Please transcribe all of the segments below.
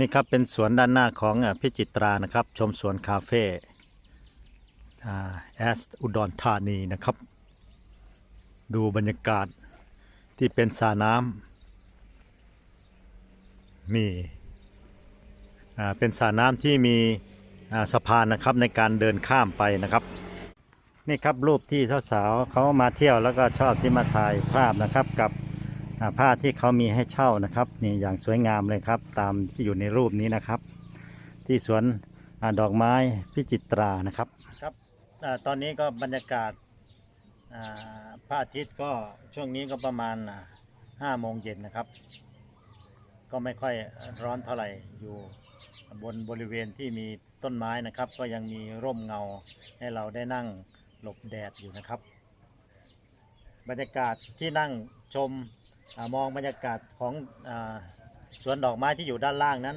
นี่ครับเป็นสวนด้านหน้าของพิจิตรานะครับ ชมสวนคาเฟ่แอสอุดรธานีนะครับ ดูบรรยากาศที่เป็นสระน้ำมีอ่เป็นสระน้ำที่มีสะพานนะครับในการเดินข้ามไปนะครับ นี่ครับรูปที่สาวๆเขามาเที่ยวแล้วก็ชอบที่มาถ่ายภาพนะครับกับ ผ้าที่เขามีให้เช่านะครับนี่อย่างสวยงามเลยครับ ตามที่อยู่ในรูปนี้นะครับ ที่สวนอดอกไม้พิจิตรานะครับครับอตอนนี้ก็บรรยากาศอ่าพระอาทิตย์ก็ช่วงนี้ก็ประมาณห้าโมงเย็นนะครับ ก็ไม่ค่อยร้อนเท่าไหร่อยู่บนบริเวณที่มีต้นไม้นะครับ ก็ยังมีร่มเงาให้เราได้นั่งหลบแดดอยู่นะครับ บรรยากาศที่นั่งชม มองบรรยากาศของอสวนดอกไม้ที่อยู่ด้านล่างนั้น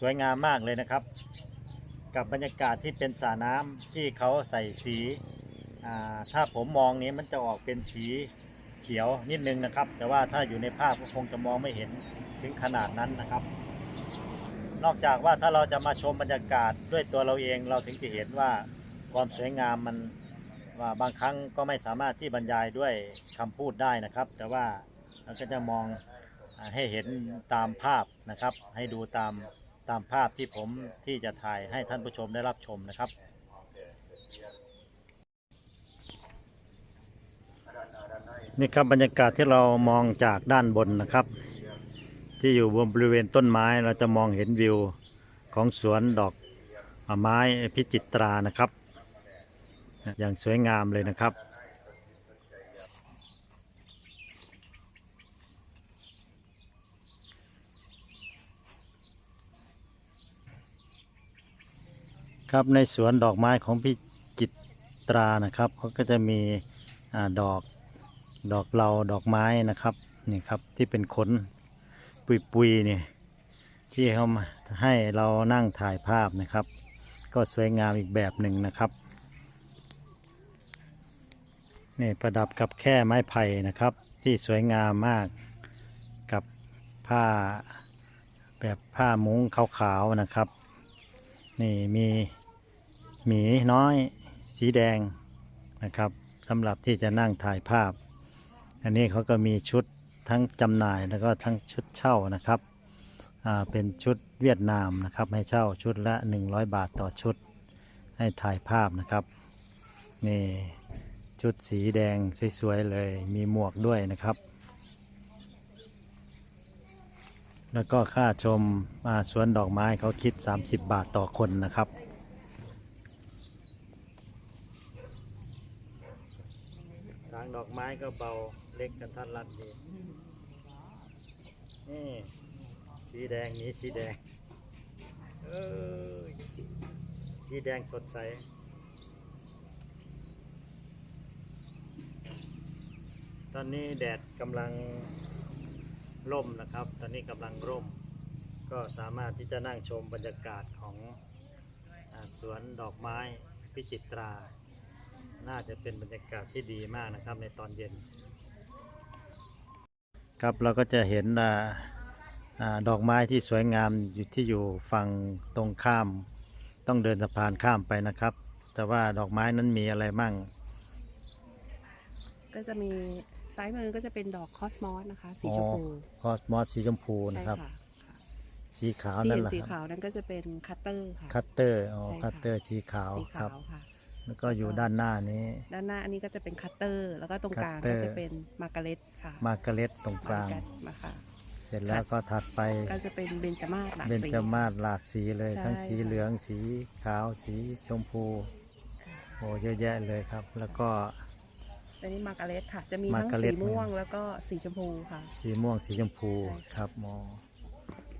สวยงามมากเลยนะครับ กับบรรยากาศที่เป็นสระน้ำที่เขาใส่สี ถ้าผมมองนี้มันจะออกเป็นสีเขียวนิดนึงนะครับ แต่ว่าถ้าอยู่ในภาพก็คงจะมองไม่เห็นถึงขนาดนั้นนะครับ นอกจากว่าถ้าเราจะมาชมบรรยากาศด้วยตัวเราเองเราถึงจะเห็นว่าความสวยงามมันว่าบางครั้งก็ไม่สามารถที่บรรยายด้วยคำพูดได้นะครับ แต่ว่า เราก็จะมองให้เห็นตามภาพนะครับ ให้ดูตามตามภาพที่ผมที่จะถ่ายให้ท่านผู้ชมได้รับชมนะครับนี่ครับบรรยากาศที่เรามองจากด้านบนนะครับ ที่อยู่บนบริเวณต้นไม้เราจะมองเห็นวิวของสวนดอกไม้พิจิตรานะครับ อย่างสวยงามเลยนะครับ ครับในสวนดอกไม้ของพิจิตรานะครับเขาก็จะมีอดอกดอกเหลาดอกไม้นะครับนี่ครับที่เป็นขนปุยๆเนี่ที่เขามาให้เรานั่งถ่ายภาพนะครับ ก็สวยงามอีกแบบหนึ่งนะครับนี่ประดับกับแค่ไม้ไผ่นะครับ ที่สวยงามมากกับผ้าแบบผ้ามุ้งขาวๆนะครับ นี่มี หมีน้อยสีแดงนะครับสำหรับที่จะนั่งถ่ายภาพ อันนี้เขาก็มีชุดทั้งจำหน่ายแล้วก็ทั้งชุดเช่านะครับเป็นชุดเวียดนามนะครับให้เช่าชุดละ 100 บาทต่อชุดให้ถ่ายภาพนะครับนี่ชุดสีแดงสวยๆเลยมีหมวกด้วยนะครับ แล้วก็ค่าชมสวนดอกไม้เขาคิด 30 บาทต่อคนนะครับ ทาง ดอกไม้ก็เบาเล็กกันทัดรัดดีนี่สีแดงนี้สีแดงเออสีแดงสดใสตอนนี้แดดกำลังร่มนะครับ ตอนนี้กำลังร่ม ก็สามารถที่จะนั่งชมบรรยากาศของอสวนดอกไม้พิจิตรา น่าจะเป็นบรรยากาศที่ดีมากนะครับ ในตอนเย็น ครับเราก็จะเห็นอ่าอ่าดอกไม้ที่สวยงามอยู่ที่อยู่ฝั่งตรงข้าม ต้องเดินสะพานข้ามไปนะครับ แต่ว่าดอกไม้นั้นมีอะไรมั่ง ก็จะมีซ้ายมือก็จะเป็นดอกคอสมอสนะคะ สีชมพูคอสมอสสีชมพูใช่นะครับค่ะค่ะสีขาวที่นั่นเห็นแหละสีครับขาวนั่นก็จะเป็นคัตเตอร์ค่ะคัตเตอร์อ๋อใช่ค่ะคัตเตอร์สีขาวสีครัขาบวค่ะ แล้วก็อยู่ด้านหน้านี้ ด้านหน้าอันนี้ก็จะเป็นคัตเตอร์ แล้วก็ตรงกลางคัตเตอก็ร์จะเป็นมาร์การเร็ตค่ะมาร์กาเร็ตตรงกลางมร์มาค่ะ เสร็จแล้วก็ถัดไปก็จะเป็นเบญจมาศหลากเบญสี จมาศหลากสีเลย ใช่ทั้งสีค่ะเหลืองสีขาวสีชมพูโอ้เยอะแยะเลยครับ แล้วก็ อันนี้มาร์การเร็ตค่ะ จะมีมาทั้ร์งการเร็สีตม่วงแล้วก็สีชมพูค่ะ สีม่วงสีชมพูใช่ค่ะครับหมอ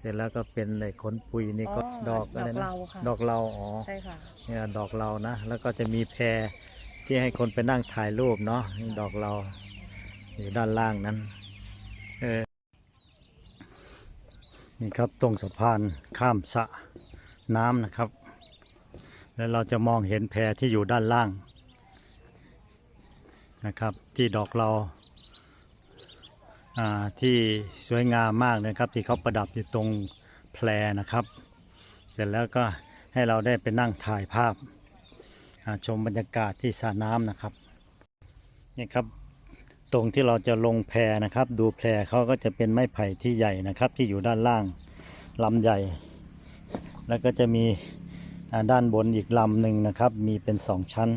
เสร็จแล้วก็เป็นในขนปุยนี่ก็ดอกอะไรดอกนะเราค่ะ ดอกเราอ๋อใช่ค่ะ เนี่ยดอกเรานะแล้วก็จะมีแพรที่ให้คนไปนั่งถ่ายรูปเนาะนี่ดอกเราอยู่ด้านล่างนั้นเออนี่ครับตรงสะพานข้ามสระน้ำนะครับ แล้วเราจะมองเห็นแพที่อยู่ด้านล่างนะครับ ที่ดอกเราอ่า ที่สวยงามมากนะครับ ที่เขาประดับอยู่ตรงแพรนะครับ เสร็จแล้วก็ให้เราได้ไปนั่งถ่ายภาพาชมบรรยากาศที่สระน้ำนะครับนี่ครับตรงที่เราจะลงแพนะครับ ดูแพเขาก็จะเป็นไม้ไผ่ที่ใหญ่นะครับ ที่อยู่ด้านล่างลำใหญ่ แล้วก็จะมีด้านบนอีกลำหนึ่งนะครับ มีเป็นสองชั้น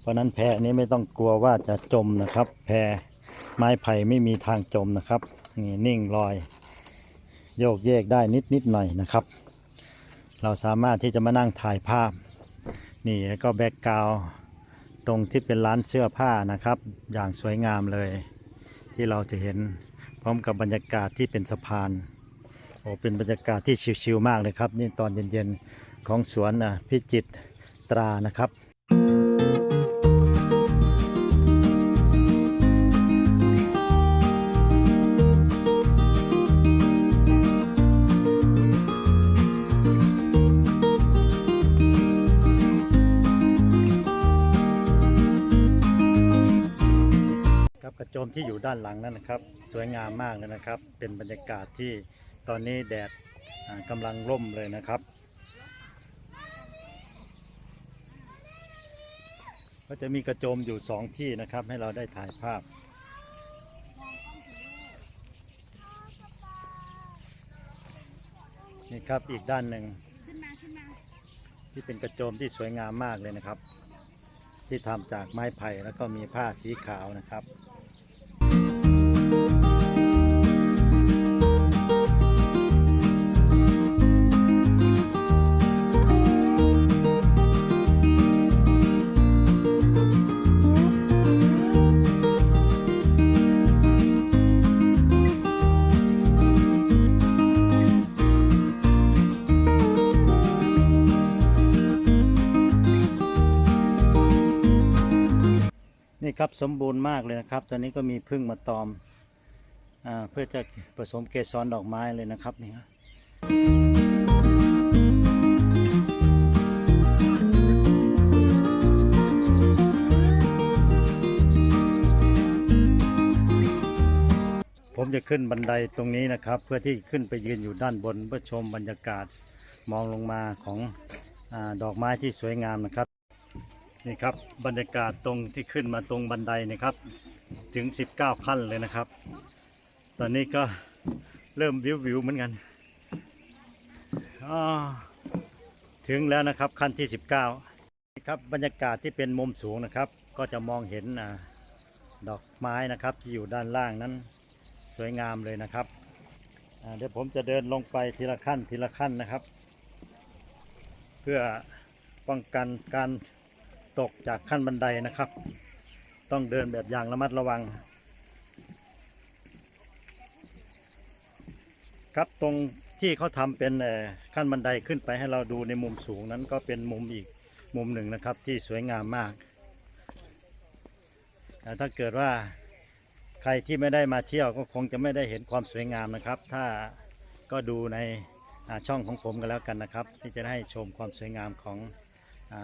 เพราะฉะนั้นแพนี้ไม่ต้องกลัวว่าจะจมนะครับ แพ ไม้ไผ่ไม่มีทางจมนะครับนี่นิ่งลอย โยกเยกได้นิดนิดหน่อยนะครับ เราสามารถที่จะมานั่งถ่ายภาพ นี่แล้วก็แบ็กกราวตรงที่เป็นร้านเสื้อผ้านะครับ อย่างสวยงามเลย ที่เราจะเห็นพร้อมกับบรรยากาศที่เป็นสะพานโอ้เป็นบรรยากาศที่ชิลๆมากเลยครับ นี่ตอนเย็นๆของสวนอะพิจิตตรานะครับ มที่อยู่ด้านหลังนั่นนะครับ สวยงามมากเลยนะครับ เป็นบรรยากาศที่ตอนนี้แดดกำลังร่มเลยนะครับก็จะมีกระโจมอยู่สองที่นะครับ ให้เราได้ถ่ายภาพ นี่ครับอีกด้านหนึ่งที่เป็นกระโจมที่สวยงามมากเลยนะครับ ที่ทำจากไม้ไผ่แล้วก็มีผ้าสีขาวนะครับ ครับสมบูรณ์มากเลยนะครับ ตอนนี้ก็มีพึ่งมาตอมอเพื่อจะผสมเกสรดอกไม้เลยนะครับนี่ฮะผมจะขึ้นบันไดตรงนี้นะครับ เพื่อที่ขึ้นไปยืนอยู่ด้านบนเพื่อชมบรรยากาศมองลงมาของอดอกไม้ที่สวยงามนะครับ นี่ครับบรรยากาศตรงที่ขึ้นมาตรงบันไดนะครับ ถึง 19 ขั้นเลยนะครับ ตอนนี้ก็เริ่มวิววิวเหมือนกันถึงแล้วนะครับขั้นที่ 19นี่ครับบรรยากาศที่เป็นมุมสูงนะครับ ก็จะมองเห็นอดอกไม้นะครับที่อยู่ด้านล่างนั้นสวยงามเลยนะครับเดี๋ยวผมจะเดินลงไปทีละขั้นทีละขั้นนะครับ เพื่อป้องกันการ ตกจากขั้นบันไดนะครับ ต้องเดินแบบอย่างระมัดระวัง ครับตรงที่เขาทำเป็นขั้นบันไดขึ้นไปให้เราดูในมุมสูงนั้นก็เป็นมุมอีกมุมหนึ่งนะครับที่สวยงามมากแต่ถ้าเกิดว่าใครที่ไม่ได้มาเที่ยวก็คงจะไม่ได้เห็นความสวยงามนะครับ ถ้าก็ดูในช่องของผมกันแล้วกันนะครับ ที่จะได้ชมความสวยงามของ อ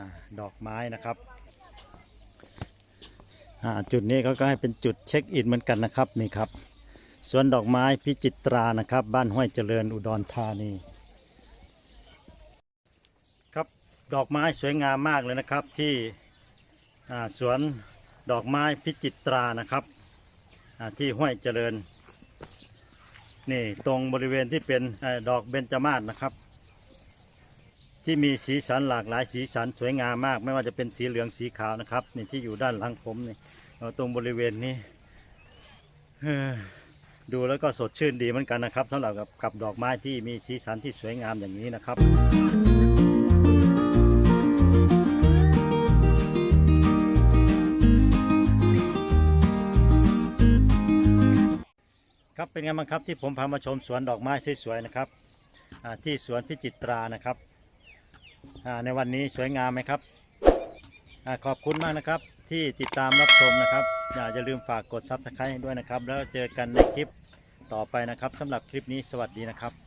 ดอกไม้นะครับจุดนี้เขาก็ให้เป็นจุดเช็คอินเหมือนกันนะครับนี่ครับสวนดอกไม้พิจิตรานะครับ บ้านห้วยเจริญอุดรธานีครับดอกไม้สวยงามมากเลยนะครับที่สวนดอกไม้พิจิตรานะครับที่ห้วยเจริญนี่ตรงบริเวณที่เป็นอดอกเบญจมาศนะครับ ที่มีสีสันหลากหลายสีสันสวยงามมาก ไม่ว่าจะเป็นสีเหลืองสีขาวนะครับนี่ที่อยู่ด้านหลังผมนี่ตรงบริเวณนี้ดูแล้วก็สดชื่นดีเหมือนกันนะครับสำหรับกับกับดอกไม้ที่มีสีสันที่สวยงามอย่างนี้นะครับครับเป็นไงบ้างครับที่ผมพามาชมสวนดอกไม้สวยๆนะครับที่สวนพิจิตรานะครับ ในวันนี้สวยงามไหมครับอขอบคุณมากนะครับที่ติดตามรับชมนะครับอย่าอย่าลืมฝากกดซับสไครต์ด้วยนะครับ แล้วเจอกันในคลิปต่อไปนะครับสำหรับคลิปนี้สวัสดีนะครับ